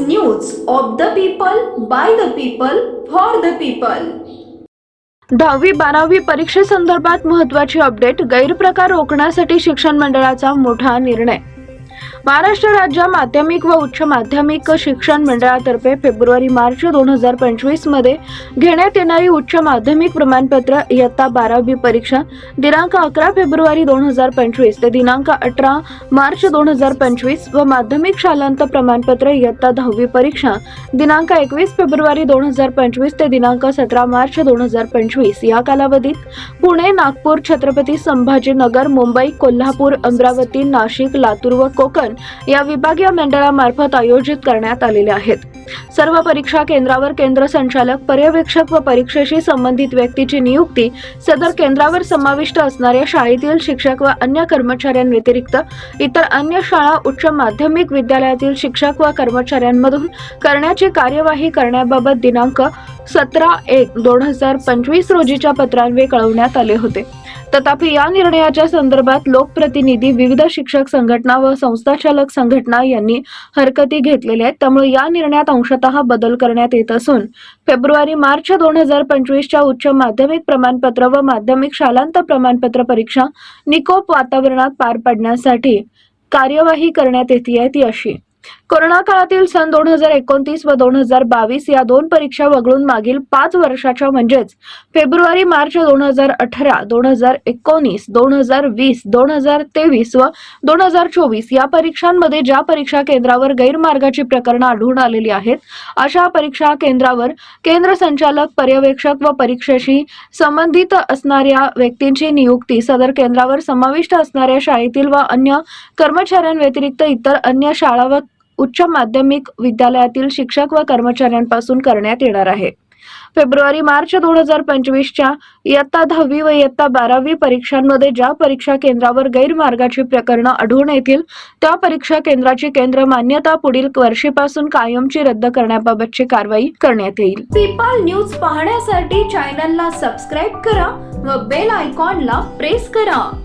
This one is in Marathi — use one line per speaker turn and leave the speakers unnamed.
News of the people by the people for the people
दहावी बारावी परीक्षेसंदर्भात महत्त्वाची अपडेट गैरप्रकार रोखण्यासाठी शिक्षण मंडळाचा मोठा निर्णय. महाराष्ट्र राज्य माध्यमिक व उच्च माध्यमिक शिक्षण मंडळातर्फे फेब्रुवारी मार्च दोन हजार पंचवीसमध्ये घेण्यात येणारी उच्च माध्यमिक प्रमाणपत्र इयत्ता बारावी परीक्षा दिनांक अकरा फेब्रुवारी दोन हजार पंचवीस ते दिनांक अठरा मार्च दोन हजार पंचवीस व माध्यमिक शालांत प्रमाणपत्र इयत्ता दहावी परीक्षा दिनांक एकवीस फेब्रुवारी दोन हजार पंचवीस ते दिनांक सतरा मार्च दोन हजार पंचवीस. या कालावधीत पुणे नागपूर छत्रपती संभाजीनगर मुंबई कोल्हापूर अमरावती नाशिक लातूर व कोकण या विभागीय मंडळामार्फत आयोजित करण्यात आलेल्या आहेत. सर्व परीक्षा केंद्रावर केंद्र संचालक पर्यवेक्षक व परीक्षेशी संबंधित व्यक्तीची नियुक्ती सदर केंद्रावर समाविष्ट असणाऱ्या शाळेतील शिक्षक व अन्य कर्मचाऱ्यांव्यतिरिक्त इतर अन्य शाळा उच्च माध्यमिक विद्यालयातील शिक्षक व कर्मचाऱ्यांमधून करण्याची कार्यवाही करण्याबाबत दिनांक सतरा एक दोन हजार पंचवीस रोजीच्या पत्रांवे कळवण्यात आले होते. तथापि या निर्णयाच्या संदर्भात लोकप्रतिनिधी विविध शिक्षक संघटना व संस्थाचालक संघटना यांनी हरकती घेतलेल्या आहेत. त्यामुळे या निर्णयात अंशतः बदल करण्यात येत असून फेब्रुवारी मार्च दोन हजार पंचवीसच्या उच्च माध्यमिक प्रमाणपत्र व माध्यमिक शालांत प्रमाणपत्र परीक्षा निकोप वातावरणात पार पाडण्यासाठी कार्यवाही करण्यात येते ती अशी कोरोना काळातील सन दोन हजार एकोणतीस व दोन हजार बावीस या दोन परीक्षा वगळून मागील पाच वर्षाच्या म्हणजेच फेब्रुवारी मार्च दोन हजार अठरा दोन हजार एकोणीस दोन हजार वीस दोन हजार तेवीस व दोन हजार चोवीस या परीक्षांमध्ये ज्या परीक्षा केंद्रावर गैरमार्गाची प्रकरणं आढळून आलेली आहेत अशा परीक्षा केंद्रावर केंद्र संचालक पर्यवेक्षक व परीक्षेशी संबंधित असणाऱ्या व्यक्तींची नियुक्ती सदर केंद्रावर समाविष्ट असणाऱ्या शाळेतील व अन्य कर्मचाऱ्यांव्यतिरिक्त इतर अन्य शाळा व उच्च माध्यमिक विद्यालयातील शिक्षक व कर्मचाऱ्यांपासून करण्यात येणार आहे. फेब्रुवारी मार्च दोन हजार पंचवीसच्या इयत्ता दहावी व इयत्ता बारावी परीक्षांमध्ये ज्या परीक्षा केंद्रावर गैरमार्गाची प्रकरणं आढळून येतील त्या परीक्षा केंद्राची केंद्र मान्यता पुढील वर्षीपासून कायमची रद्द करण्याबाबतची कारवाई करण्यात येईल.
पीपल न्यूज पाहण्यासाठी चॅनलला सबस्क्राईब करा व बेल आयकॉनला प्रेस करा.